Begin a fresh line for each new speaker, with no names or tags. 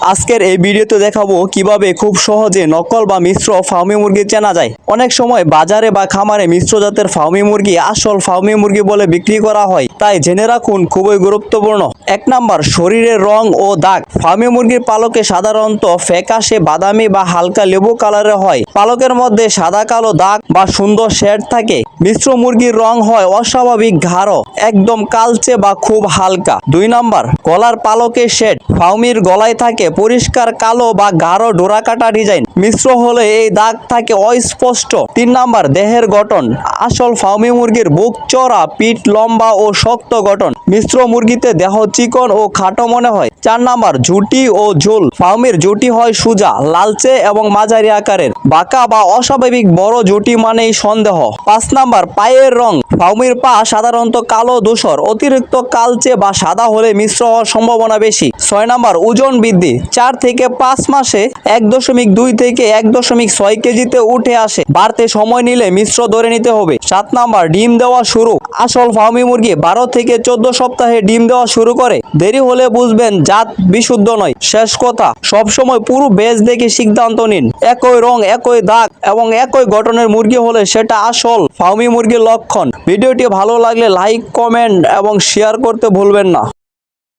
আজকের এই ভিডিওতে দেখাবো কীভাবে খুব সহজে নকল বা মিশ্র ফার্মি মুরগি চেনা যায়। অনেক সময় বাজারে বা খামারে মিশ্র জাতের ফার্মি মুরগি আসল ফার্মি মুরগি বলে বিক্রি করা হয়। তাই জেনে রাখুন, খুবই গুরুত্বপূর্ণ। এক নাম্বার, শরীরের রং ও দাগ। ফার্মি মুরগির পালকে সাধারণত ফ্যাকাশে বাদামি বা হালকা লেবু কালারের হয়। পালকের মধ্যে সাদা কালো দাগ বা সুন্দর শেড থাকে। মিশ্র মুরগির রং হয় অস্বাভাবিক গাঢ়, একদম কালচে বা খুব হালকা। দুই নাম্বার, গলার পালকের শেড। ফাউমির গলায় থাকে পরিষ্কার, কালো বা গাঢ় ডোরাকাটা ডিজাইন। মিশ্র হলে এই দাগ থাকে অস্পষ্ট। তিন নাম্বার, দেহের গঠন। আসল ফাউমি মুরগির বুক, চড়া, পিঠ লম্বা ও শক্ত গঠন। মিশ্র মুরগিতে দেহ চিকন ও খাটো মনে হয়। চার নাম্বার, ঝুটি ও ঝোল। ফাউমির জুটি হয় সুজা, লালচে এবং মাঝারি আকারের। বাঁকা বা অস্বাভাবিক বড় জুটি মানেই সন্দেহ। পাঁচ নাম্বার, পায়ের রং। ফাউমির পা সাধারণত কালো ধূসর, অতিরিক্ত কালচে বা সাদা হলে মিশ্র হওয়ার সম্ভাবনা বেশি। ছয় নাম্বার, ওজন বৃদ্ধি। চার থেকে পাঁচ মাসে এক দশমিক দুই থেকে এক দশমিক ছয় কেজিতে উঠে আসে। বাড়তে সময় নিলে মিশ্র ধরে নিতে হবে। সাত নাম্বার, ডিম দেওয়া শুরু। আসল ফার্মি মুরগি বারো থেকে চোদ্দ সপ্তাহে ডিম দেওয়া শুরু করে। দেরি হলে বুঝবেন জাত বিশুদ্ধ নয়, শেষ কথা। সবসময় পুরো বেজ দেখে সিদ্ধান্ত নিন। একই রং, একই দাগ এবং একই গঠনের মুরগি হলে সেটা আসল ফার্মি মুরগির লক্ষণ। ভিডিওটি ভালো লাগলে লাইক, কমেন্ট এবং শেয়ার করতে ভুলবেন না।